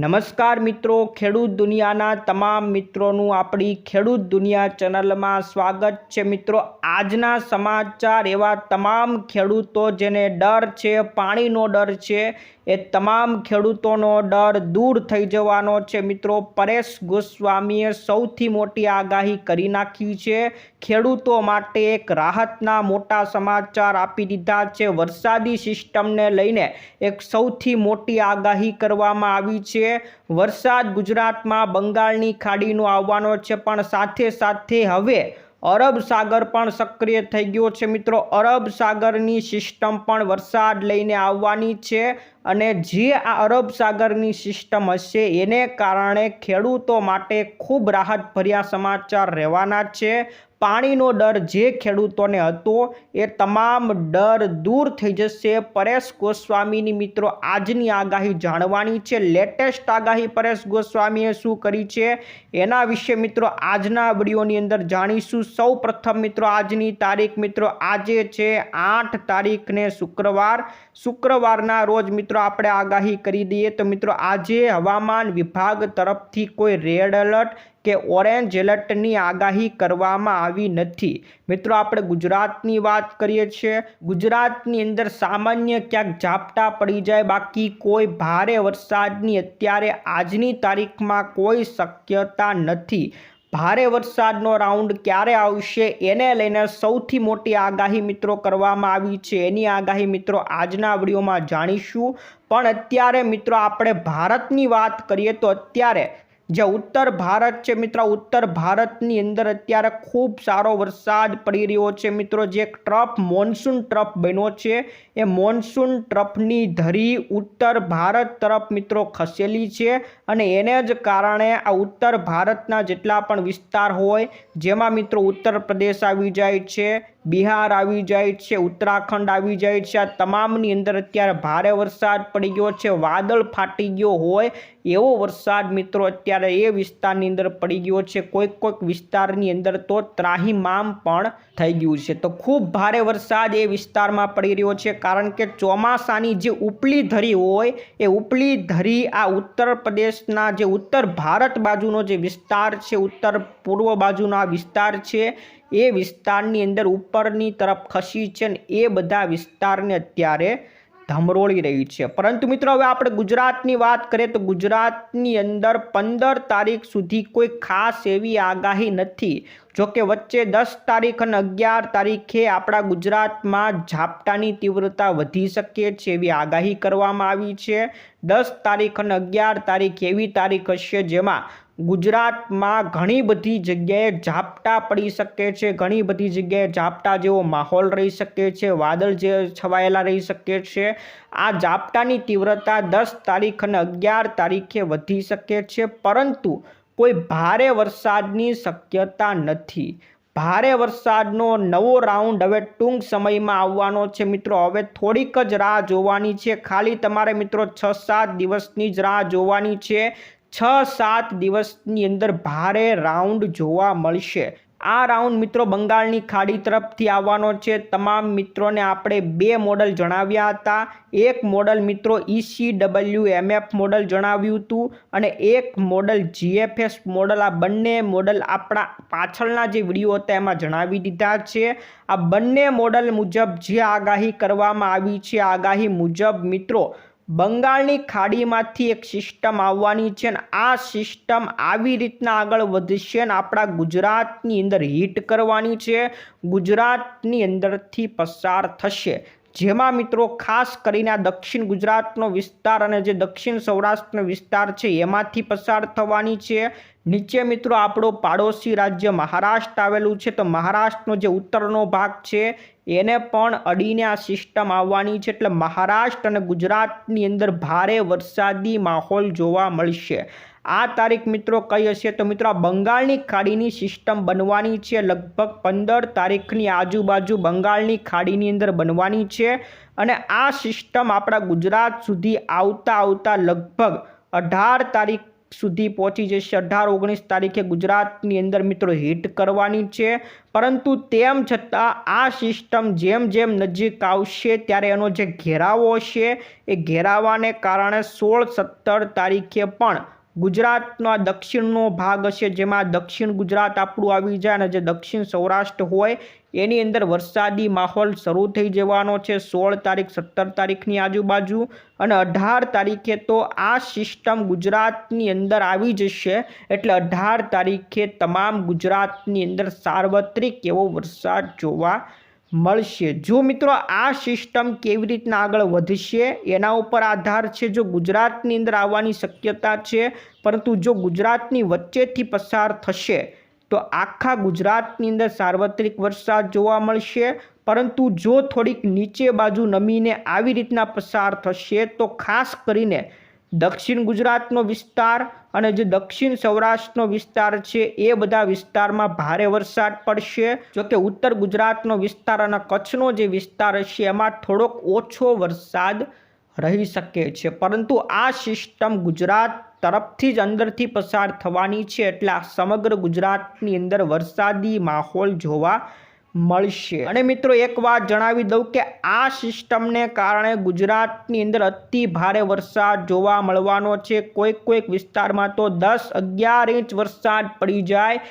નમસ્કાર મિત્રો, ખેડૂત દુનિયાના તમામ મિત્રોનું આપણી ખેડૂત દુનિયા ચેનલમાં સ્વાગત છે મિત્રો. આજના સમાચાર એવા તમામ ખેડૂતો જેને ડર છે, પાણીનો ડર છે એ તમામ ખેડૂતોનો ડર દૂર થઈ જવાનો છે. મિત્રો, પરેશ ગોસ્વામીએ સૌથી મોટી આગાહી કરી નાખી છે. ખેડૂતો માટે એક રાહતના મોટા સમાચાર આપી દીધા છે. વરસાદી સિસ્ટમને લઈને એક સૌથી મોટી આગાહી કરવામાં આવી છે. વરસાદ ગુજરાતમાં બંગાળની ખાડીનો આવવાનો છે, પણ સાથે સાથે હવે અરબ સાગર પણ સક્રિય થઈ ગયો છે. મિત્રો, અરબ સાગરની સિસ્ટમ પણ વરસાદ લઈને આવવાની છે. અને જે આ અરબ સાગરની સિસ્ટમ હશે એને કારણે ખેડૂતો માટે ખૂબ રાહતભર્યા સમાચાર રહેવાના છે. પાણીનો ડર જે ખેડૂતોને હતો એ તમામ ડર દૂર થઈ જશે. પરેશ ગોસ્વામીની મિત્રો, આજની આગાહી જાણવાની છે. લેટેસ્ટ આગાહી પરેશ ગોસ્વામીએ શું કરી છે? એના વિશે મિત્રો, આજના વિડીયોની અંદર જાણીશું. સૌ પ્રથમ મિત્રો, આજની તારીખ મિત્રો, આજે છે આઠ તારીખને શુક્રવાર. શુક્રવારના રોજ મિત્રો આપણે આગાહી કરી દઈએ. તો મિત્રો, આજે હવામાન વિભાગ તરફથી કોઈ રેડ એલર્ટ કે ઓરેન્જ એલર્ટની આગાહી કરવામાં આવી નથી. મિત્રો, આપણે ગુજરાતની વાત કરીએ છીએ. ગુજરાતની અંદર સામાન્ય ક્યાંક ઝાપટા પડી જાય, બાકી કોઈ ભારે વરસાદની અત્યારે આજની તારીખમાં કોઈ શક્યતા નથી. ભારે વરસાદનો રાઉન્ડ ક્યારે આવશે એને લઈને સૌથી મોટી આગાહી મિત્રો કરવામાં આવી છે. એની આગાહી મિત્રો આજના વિડીયોમાં જાણીશું. પણ અત્યારે મિત્રો આપણે ભારતની વાત કરીએ તો અત્યારે જે ઉત્તર ભારત છે મિત્રો, ઉત્તર ભારતની અંદર અત્યારે ખૂબ સારો વરસાદ પડી રહ્યો છે મિત્રો. જે એક ટ્રફ, મોન્સૂન ટ્રફ બન્યો છે. એ મોન્સૂન ટ્રફની ધરી ઉત્તર ભારત તરફ મિત્રો ખસેલી છે અને એને જ કારણે આ ઉત્તર ભારતના જેટલા પણ વિસ્તાર હોય, જેમાં મિત્રો ઉત્તર પ્રદેશ આવી જાય છે બિહાર આવી જાય છે, ઉત્તરાખંડ આવી જાય છે, આ તમામની અંદર અત્યારે ભારે વરસાદ પડી ગયો છે, વાદળ ફાટી ગયો હોય એવો વરસાદ મિત્રો અત્યારે એ વિસ્તારની અંદર પડી ગયો છે, કોઈક કોઈક વિસ્તારની અંદર તો ત્રાહીમામ પણ થઈ ગયું છે. તો ખૂબ ભારે વરસાદ એ વિસ્તારમાં પડી રહ્યો છે, કારણ કે ચોમાસાની જે ઉપલી ધરી હોય એ ઉપલી ધરી આ ઉત્તર પ્રદેશના જે ઉત્તર ભારત બાજુનો જે વિસ્તાર છે, ઉત્તર પૂર્વ બાજુનો આ વિસ્તાર છે એ વિસ્તારની અંદર ઉપરની તરફ ખસી છે ને એ બધા વિસ્તારને અત્યારે ધમરોળી રહી છે. પરંતુ મિત્રો, હવે આપણે ગુજરાતની વાત કરીએ તો ગુજરાતની અંદર પંદર તારીખ સુધી કોઈ ખાસ એવી આગાહી નથી. જોકે વચ્ચે દસ તારીખ અને અગિયાર તારીખે આપણા ગુજરાતમાં ઝાપટાની તીવ્રતા વધી શકે છે એવી આગાહી કરવામાં આવી છે. દસ તારીખ અને અગિયાર તારીખ એવી તારીખ હશે જેમાં ગુજરાતમાં ઘણી બધી જગ્યાએ ઝાપટા પડી શકે છે. ઘણી બધી જગ્યાએ ઝાપટા જેવો માહોલ રહી શકે છે. વાદળ જે છવાયેલા રહી શકે છે. આ ઝાપટાની તીવ્રતા દસ તારીખ અને અગિયાર તારીખે વધી શકે છે. પરંતુ કોઈ ભારે વરસાદની શક્યતા નથી. ભારે વરસાદનો નવો રાઉન્ડ હવે ટૂંક સમયમાં આવવાનો છે. મિત્રો, હવે થોડીક જ રાહ જોવાની છે. ખાલી તમારે મિત્રો છ સાત દિવસની જ રાહ જોવાની છે. છ સાત દિવસની અંદર ભારે રાઉન્ડ જોવા મળશે. આ રાઉન્ડ મિત્રો બંગાળની ખાડી તરફથી આવવાનો છે. તમામ મિત્રોને આપણે બે મોડલ જણાવ્યા હતા. એક મોડલ મિત્રો ઈસી ડબલ્યુ એમએફ મોડલ જણાવ્યું હતું અને એક મોડલ જીએફએસ મોડલ. આ બંને મોડલ આપણા પાછળના જે વીડિયો હતા એમાં જણાવી દીધા છે. આ બંને મોડલ મુજબ જે આગાહી કરવામાં આવી છે, આગાહી મુજબ મિત્રો બંગાળની ખાડીમાંથી એક સિસ્ટમ આવવાની છે ને આ સિસ્ટમ આવી રીતના આગળ વધશે ને આપણા ગુજરાતની અંદર હિટ કરવાની છે. ગુજરાતની અંદરથી પસાર થશે. જેમાં મિત્રો ખાસ કરીને દક્ષિણ ગુજરાતનો વિસ્તાર અને જે દક્ષિણ સૌરાષ્ટ્રનો વિસ્તાર છે, એમાંથી પસાર થવાની છે. નીચે મિત્રો આપણો પાડોશી રાજ્ય મહારાષ્ટ્ર આવેલું છે. તો મહારાષ્ટ્રનો જે ઉત્તરનો ભાગ છે, એને પણ અડીને આ સિસ્ટમ આવવાની છે. એટલે મહારાષ્ટ્ર અને ગુજરાતની અંદર ભારે વરસાદી માહોલ જોવા મળશે. આ તારીખ મિત્રો કઈ હશે? તો મિત્રો બંગાળની ખાડીની સિસ્ટમ બનવાની છે. લગભગ પંદર તારીખની આજુબાજુ બંગાળની ખાડીની અંદર બનવાની છે. અને આ સિસ્ટમ આપણા ગુજરાત સુધી આવતા આવતા લગભગ અઢાર તારીખ સુધી પહોંચી જશે. અઢાર ઓગણીસ તારીખે ગુજરાતની અંદર મિત્રો હિટ કરવાની છે. પરંતુ તેમ છતાં આ સિસ્ટમ જેમ જેમ નજીક આવશે ત્યારે એનો જે ઘેરાવો છે એ ઘેરાવાને કારણે સોળ સત્તર તારીખે પણ ગુજરાતનો દક્ષિણનો ભાગ હશે, જેમાં દક્ષિણ ગુજરાત આપણું આવી જાય અને જે દક્ષિણ સૌરાષ્ટ્ર હોય, એની અંદર વરસાદી માહોલ શરૂ થઈ જવાનો છે. સોળ તારીખ, સત્તર તારીખની આજુબાજુ અને અઢાર તારીખે તો આ સિસ્ટમ ગુજરાતની અંદર આવી જશે. એટલે અઢાર તારીખે તમામ ગુજરાતની અંદર સાર્વત્રિક એવો વરસાદ જોવા મળશે. જો મિત્રો આ સિસ્ટમ કેવી રીતના આગળ વધશે, એના ઉપર આધાર છે જો ગુજરાતની અંદર આવવાની શક્યતા છે, પરંતુ જો ગુજરાતની વચ્ચેથી પસાર થશે, તો આખા ગુજરાતની અંદર સાર્વત્રિક વરસાદ જોવા મળશે. પરંતુ જો થોડીક નીચે બાજુ નમીને આવી રીતના પસાર થશે, તો ખાસ કરીને દક્ષિણ ગુજરાતનો વિસ્તાર અને જે દક્ષિણ સૌરાષ્ટ્રનો વિસ્તાર છે, એ બધા વિસ્તારમાં ભારે વરસાદ પડશે. જોકે ઉત્તર ગુજરાતનો વિસ્તાર અને કચ્છનો જે વિસ્તાર છે એમાં થોડોક ઓછો વરસાદ રહી શકે છે. પરંતુ આ સિસ્ટમ ગુજરાત તરફથી જ અંદરથી પસાર થવાની છે, એટલે સમગ્ર ગુજરાતની અંદર વરસાદી માહોલ જોવા મળશે. અને મિત્રો એક વાત જણાવી દઉં કે આ સિસ્ટમને કારણે ગુજરાતની અંદર અતિ ભારે વરસાદ જોવા મળવાનો છે. કોઈક કોઈક વિસ્તારમાં તો દસ અગિયાર ઇંચ વરસાદ પડી જાય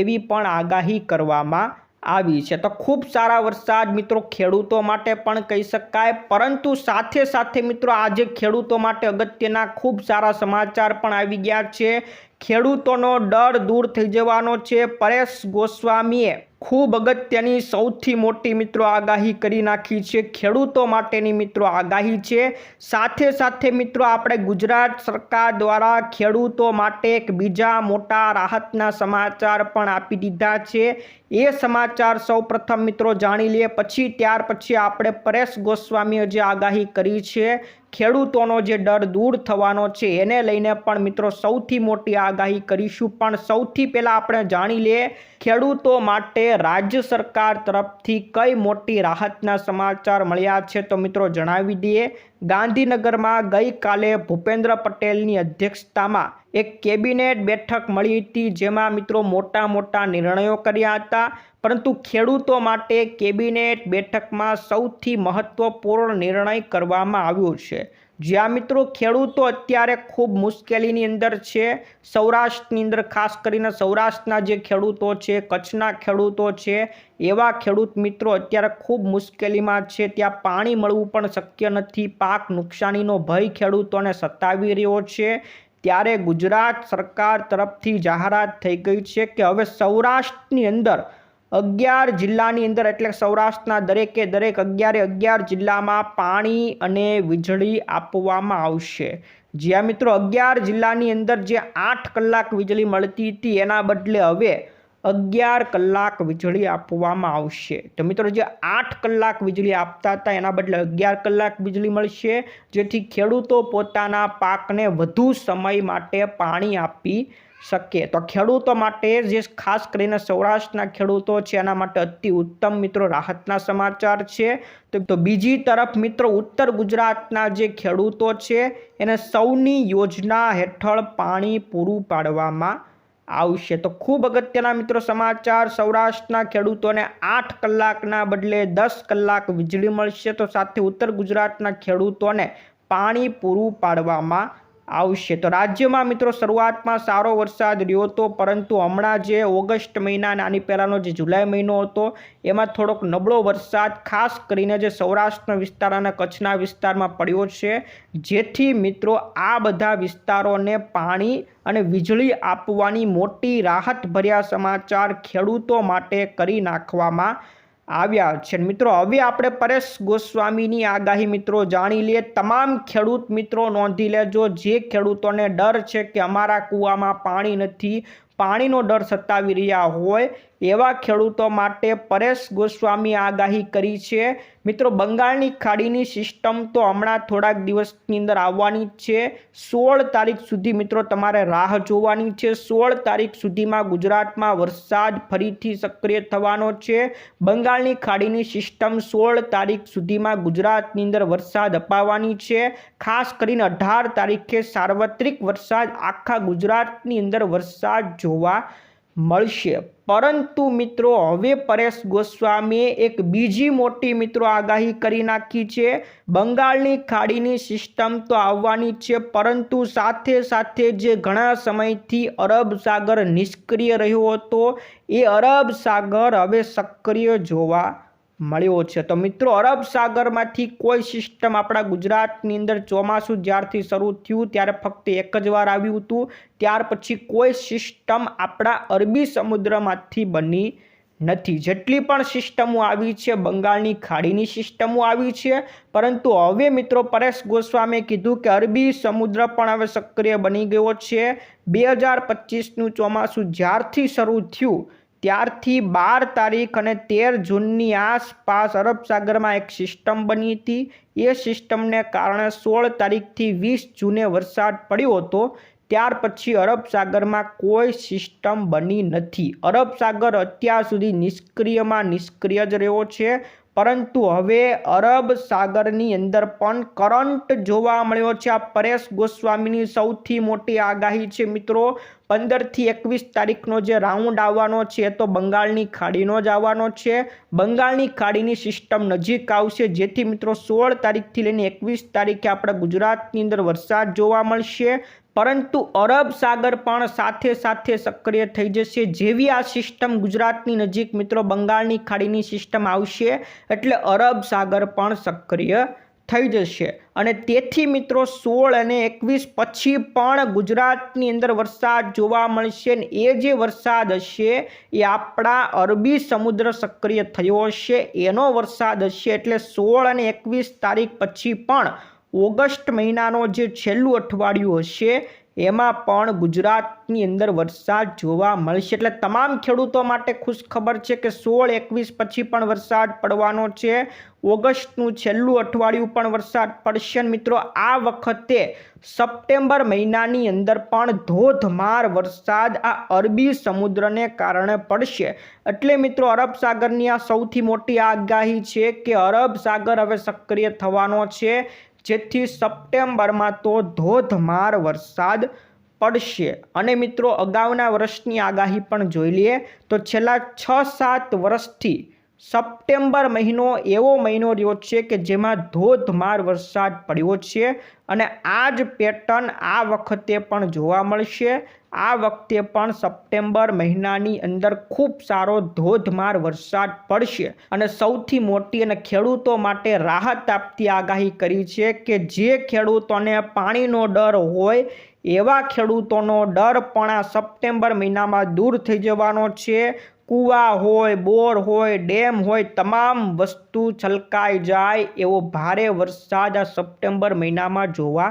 એવી પણ આગાહી કરવામાં આવી છે. તો ખૂબ સારા વરસાદ મિત્રો ખેડૂતો માટે પણ કહી શકાય. પરંતુ સાથે સાથે મિત્રો આજે ખેડૂતો માટે અગત્યના ખૂબ સારા સમાચાર પણ આવી ગયા છે. ખેડૂતોનો ડર દૂર થઈ જવાનો છે. પરેશ ગોસ્વામીએ ખૂબ અગત્યની સૌથી મોટી મિત્રો આગાહી કરી નાખી છે. ખેડૂતો માટેની મિત્રો આગાહી છે. સાથે સાથે મિત્રો આપણે ગુજરાત સરકાર દ્વારા ખેડૂતો માટે એક બીજા મોટા રાહતના સમાચાર પણ આપી દીધા છે. એ સમાચાર સૌ મિત્રો જાણી લઈએ પછી ત્યાર પછી આપણે પરેશ ગોસ્વામીએ જે આગાહી કરી છે ખેડૂતોનો જે ડર દૂર થવાનો છે, એને લઈને પણ મિત્રો સૌથી મોટી આગાહી કરીશું. પણ સૌથી પહેલાં આપણે જાણી લઈએ, ખેડૂતો માટે રાજ્ય સરકાર તરફથી કઈ મોટી રાહતના સમાચાર મળ્યા છે તો મિત્રો જણાવી દઈએ. ગાંધીનગરમાં ગઈકાલે ભૂપેન્દ્ર પટેલની અધ્યક્ષતામાં એક કેબિનેટ બેઠક મળી હતી, જેમાં મિત્રો મોટા મોટા નિર્ણયો કર્યા હતા. પરંતુ ખેડૂતો માટે કેબિનેટ બેઠકમાં સૌથી મહત્વપૂર્ણ નિર્ણય કરવામાં આવ્યો છે. જ્યાં મિત્રો, ખેડૂતો અત્યારે ખૂબ મુશ્કેલીની અંદર છે. સૌરાષ્ટ્રની અંદર ખાસ કરીને સૌરાષ્ટ્રના જે ખેડૂતો છે, કચ્છના ખેડૂતો છે, એવા ખેડૂત મિત્રો અત્યારે ખૂબ મુશ્કેલીમાં છે. ત્યાં પાણી મળવું પણ શક્ય નથી. પાક નુકસાનીનો ભય ખેડૂતોને સતાવી રહ્યો છે. ત્યારે ગુજરાત સરકાર તરફથી જાહેરાત થઈ ગઈ છે કે હવે સૌરાષ્ટ્રની અંદર અગિયાર જિલ્લાની અંદર એટલે સૌરાષ્ટ્રના દરેકે દરેક અગિયારે અગિયાર જિલ્લામાં પાણી અને વીજળી આપવામાં આવશે. જ્યાં મિત્રો અગિયાર જિલ્લાની અંદર જે આઠ કલાક વીજળી મળતી હતી એના બદલે હવે અગિયાર કલાક વીજળી આપવામાં આવશે. તો મિત્રો જે આઠ કલાક વીજળી આપતા હતા એના બદલે અગિયાર કલાક વીજળી મળશે. જેથી ખેડૂતો પોતાના પાકને વધુ સમય માટે પાણી આપી શકે તો ખેડૂતો માટે જે ખાસ કરીને સૌરાષ્ટ્રના ખેડૂતો છે, એના માટે અતિ ઉત્તમ મિત્રો રાહતના સમાચાર છે. તો બીજી તરફ મિત્રો ઉત્તર ગુજરાતના જે ખેડૂતો છે, એને સૌની યોજના હેઠળ પાણી પૂરું પાડવામાં આવશે. તો ખૂબ અગત્યના મિત્રો સમાચાર, સૌરાષ્ટ્રના ખેડૂતોને આઠ કલાકના બદલે દસ કલાક વીજળી મળશે. તો સાથે ઉત્તર ગુજરાતના ખેડૂતોને પાણી પૂરું પાડવામાં આવશે. તો રાજ્યમાં મિત્રો શરૂઆતમાં સારો વરસાદ રહ્યો હતો, પરંતુ હમણાં જે ઓગસ્ટ મહિના આની પહેલાંનો જે જુલાઈ મહિનો હતો, એમાં થોડોક નબળો વરસાદ, ખાસ કરીને જે સૌરાષ્ટ્રના વિસ્તાર અને કચ્છના વિસ્તારમાં પડ્યો છે, જેથી મિત્રો આ બધા વિસ્તારોને પાણી અને વીજળી આપવાની મોટી રાહતભર્યા સમાચાર ખેડૂતો માટે કરી નાખવામાં આવ્યા છે. મિત્રો, હવે આપણે પરેશ ગોસ્વામીની આગાહી મિત્રો જાણી લઈએ. તમામ ખેડૂત મિત્રો નોંધી લેજો, જે ખેડૂતોને ડર છે કે અમારા કૂવામાં પાણી નથી, પાણીનો ડર સતાવી રહ્યા હોય એવા ખેડૂતો માટે પરેશ ગોસ્વામી આગાહી કરી છે. મિત્રો, બંગાળની ખાડીની સિસ્ટમ તો હમણાં થોડાક દિવસની અંદર આવવાની છે. સોળ તારીખ સુધી મિત્રો તમારે રાહ જોવાની છે. સોળ તારીખ સુધીમાં ગુજરાતમાં વરસાદ ફરીથી સક્રિય થવાનો છે. બંગાળની ખાડીની સિસ્ટમ સોળ તારીખ સુધીમાં ગુજરાતની અંદર વરસાદ અપાવવાની છે. ખાસ કરીને અઢાર તારીખે સાર્વત્રિક વરસાદ આખા ગુજરાતની અંદર વરસાદ જોવા મળશે. પરંતુ મિત્રો, હવે પરેશ ગોસ્વામીએ એક બીજી મોટી મિત્રો આગાહી કરી નાખી છે. બંગાળની ખાડીની સિસ્ટમ તો આવવાની છે, પરંતુ સાથે સાથે જે ઘણા સમયથી અરબ સાગર નિષ્ક્રિય રહ્યો હતો, એ અરબ સાગર હવે સક્રિય જોવા મળ્યો છે. તો મિત્રો, અરબ સાગરમાંથી કોઈ સિસ્ટમ આપણા ગુજરાતની અંદર ચોમાસું જ્યારથી શરૂ થયું ત્યારે ફક્ત એક જ વાર આવ્યું હતું. ત્યાર પછી કોઈ સિસ્ટમ આપણા અરબી સમુદ્રમાંથી બની નથી. જેટલી પણ સિસ્ટમો આવી છે, બંગાળની ખાડીની સિસ્ટમો આવી છે. પરંતુ હવે મિત્રો, પરેશ ગોસ્વામીએ કીધું કે અરબી સમુદ્ર પણ હવે સક્રિય બની ગયો છે. બે હજાર પચીસનું ચોમાસું જ્યારથી શરૂ થયું ત્યારથી બાર તારીખ અને તેર જૂનની આસપાસ અરબ સાગરમાં એક સિસ્ટમ બની હતી. એ સિસ્ટમને કારણે સોળ તારીખથી વીસ જૂને વરસાદ પડ્યો હતો. ત્યાર પછી અરબ સાગરમાં કોઈ સિસ્ટમ બની નથી. અરબ સાગર અત્યાર સુધી નિષ્ક્રિયમાં નિષ્ક્રિય જ રહ્યો છે, પરંતુ હવે અરબ સાગરની અંદર પણ કરંટ જોવા મળ્યો છે. આ પરેશ ગોસ્વામીની સૌથી મોટી આગાહી છે મિત્રો. પંદરથી એકવીસ તારીખનો જે રાઉન્ડ આવવાનો છે તો બંગાળની ખાડીનો જ આવવાનો છે. બંગાળની ખાડીની સિસ્ટમ નજીક આવશે, જેથી મિત્રો સોળ તારીખથી લઈને એકવીસ તારીખે આપણા ગુજરાતની અંદર વરસાદ જોવા મળશે. પરંતુ અરબ સાગર પણ સાથે સાથે સક્રિય થઈ જશે. જેવી આ સિસ્ટમ ગુજરાતની નજીક મિત્રો બંગાળની ખાડીની સિસ્ટમ આવશે, એટલે અરબ સાગર પણ સક્રિય થઈ જશે. અને તેથી મિત્રો સોળ અને એકવીસ પછી પણ ગુજરાતની અંદર વરસાદ જોવા મળશે ને એ જે વરસાદ હશે એ આપણા અરબી સમુદ્ર સક્રિય થયો હશે. એનો વરસાદ હશે એટલે સોળ અને એકવીસ તારીખ પછી પણ ઓગસ્ટ મહિનાનો જે છેલ્લું અઠવાડિયું હશે, એમાં પણ ગુજરાતની અંદર વરસાદ જોવા મળશે. એટલે તમામ ખેડૂતો માટે ખુશ ખબર છે કે સોળ એકવીસ પછી પણ વરસાદ પડવાનો છે. ઓગસ્ટનું છેલ્લું અઠવાડિયું પણ વરસાદ પડશે. મિત્રો, આ વખતે સપ્ટેમ્બર મહિનાની અંદર પણ ધોધમાર વરસાદ આ અરબી સમુદ્રને કારણે પડશે. એટલે મિત્રો, અરબ સાગરની આ સૌથી મોટી આગાહી છે કે અરબ સાગર હવે સક્રિય થવાનો છે. જેથી સપ્ટેમ્બરમાં તો ધોધમાર વરસાદ પડશે. અને મિત્રો, અગાઉના વર્ષની આગાહી પણ જોઈ લઈએ તો છેલ્લા છ સાત વર્ષથી સપ્ટેમ્બર મહિનો એવો મહિનો રહ્યો છે કે જેમાં ધોધમાર વરસાદ પડ્યો છે. અને આ જ પેટર્ન આ વખતે પણ જોવા મળશે. આ વખતે પણ સપ્ટેમ્બર મહિનાની અંદર ખૂબ સારો ધોધમાર વરસાદ પડશે અને સૌથી મોટી અને ખેડૂતો માટે રાહત આપતી આગાહી કરી છે કે જે ખેડૂતોને પાણીનો ડર હોય, એવા ખેડૂતોનો ડર પણ આ સપ્ટેમ્બર મહિનામાં દૂર થઈ જવાનો છે. કૂવા હોય, બોર હોય, ડેમ હોય, તમામ વસ્તુ છલકાઈ જાય એવો ભારે વરસાદ આ સપ્ટેમ્બર મહિનામાં જોવા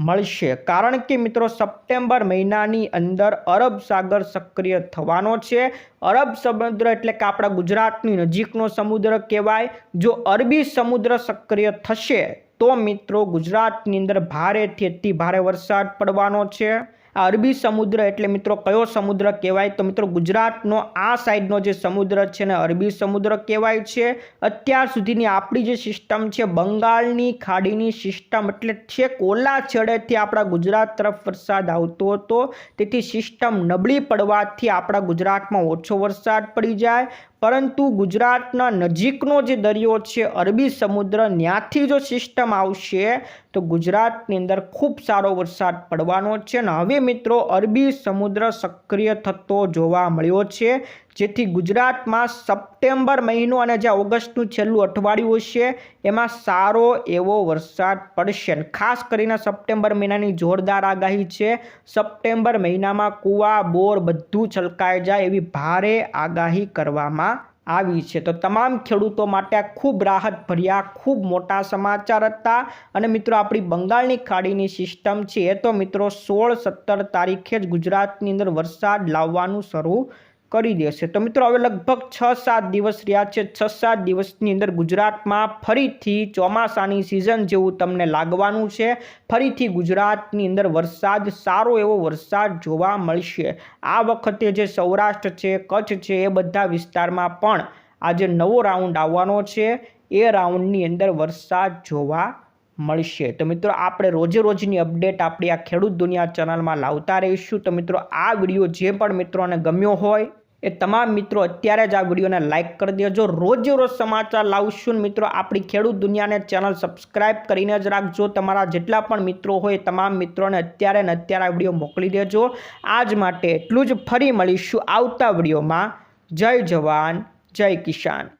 મળશે. કારણ કે મિત્રો, સપ્ટેમ્બર મહિનાની અંદર અરબ સાગર સક્રિય થવાનો છે. અરબ સમુદ્ર એટલે કે આપણા ગુજરાતની નજીકનો સમુદ્ર કહેવાય. જો અરબી સમુદ્ર સક્રિય થશે, તો મિત્રો ગુજરાતની અંદર ભારેથી અતિ ભારે વરસાદ પડવાનો છે. અરબી સમુદ્ર એટલે મિત્રો કયો સમુદ્ર કહેવાય? તો મિત્રો ગુજરાતનો આ સાઈડનો જે સમુદ્ર છે ને અરબી સમુદ્ર કહેવાય છે. અત્યાર સુધીની આપણી જે સિસ્ટમ છે, બંગાળની ખાડીની સિસ્ટમ એટલે છેક ઓલા છેડેથી આપણા ગુજરાત તરફ વરસાદ આવતો હતો. તેથી સિસ્ટમ નબળી પડવાથી આપણા ગુજરાતમાં ઓછો વરસાદ પડી જાય. પરંતુ ગુજરાતના નજીકનો જે દરિયો છે, અરબી સમુદ્ર, ત્યાંથી જો સિસ્ટમ આવશે તો ગુજરાતની અંદર ખૂબ સારો વરસાદ પડવાનો છે અને હવે મિત્રો અરબી સમુદ્ર સક્રિય થતો જોવા મળ્યો છે. જેથી ગુજરાતમાં સપ્ટેમ્બર મહિનો અને જે ઓગસ્ટનું છેલ્લું અઠવાડિયું હશે એમાં સારો એવો વરસાદ પડશે ખાસ કરીને સપ્ટેમ્બર મહિનાની જોરદાર આગાહી છે. સપ્ટેમ્બર મહિનામાં કૂવા, બોર બધું છલકાઈ જાય એવી ભારે આગાહી કરવામાં આવી છે. તો તમામ ખેડૂતો માટે આ ખૂબ રાહત ભર્યા ખૂબ મોટા સમાચાર હતા. અને મિત્રો, આપણી બંગાળની ખાડીની સિસ્ટમ છે તો મિત્રો, સોળ સત્તર તારીખે જ ગુજરાતની અંદર વરસાદ લાવવાનું શરૂ કરી દેશે તો મિત્રો, હવે લગભગ છ સાત દિવસ રહ્યા છે. છ સાત દિવસની અંદર ગુજરાતમાં ફરીથી ચોમાસાની સિઝન જેવું તમને લાગવાનું છે. ફરીથી ગુજરાતની અંદર વરસાદ, સારો એવો વરસાદ જોવા મળશે. આ વખતે જે સૌરાષ્ટ્ર છે, કચ્છ છે, એ બધા વિસ્તારમાં પણ આજે નવો રાઉન્ડ આવવાનો છે. એ રાઉન્ડની અંદર વરસાદ જોવા મળશે. તો મિત્રો, આપણે રોજે રોજની અપડેટ આપણી આ ખેડૂત દુનિયા ચેનલમાં લાવતા રહીશું. તો મિત્રો, આ વીડિયો જે પણ મિત્રોને ગમ્યો હોય, એ તમામ મિત્રો અત્યારે જ આ વિડીયોને લાઇક કરી દેજો. રોજે રોજ સમાચાર લાવશું મિત્રો, આપણી ખેડૂત દુનિયાને ચેનલ સબસ્ક્રાઇબ કરીને જ રાખજો. તમારા જેટલા પણ મિત્રો હોય તમામ મિત્રોને અત્યારે ને અત્યારે આ વીડિયો મોકલી દેજો. આજ માટે એટલું જ. ફરી મળીશું આવતા વિડીયોમાં. જય જવાન, જય કિસાન.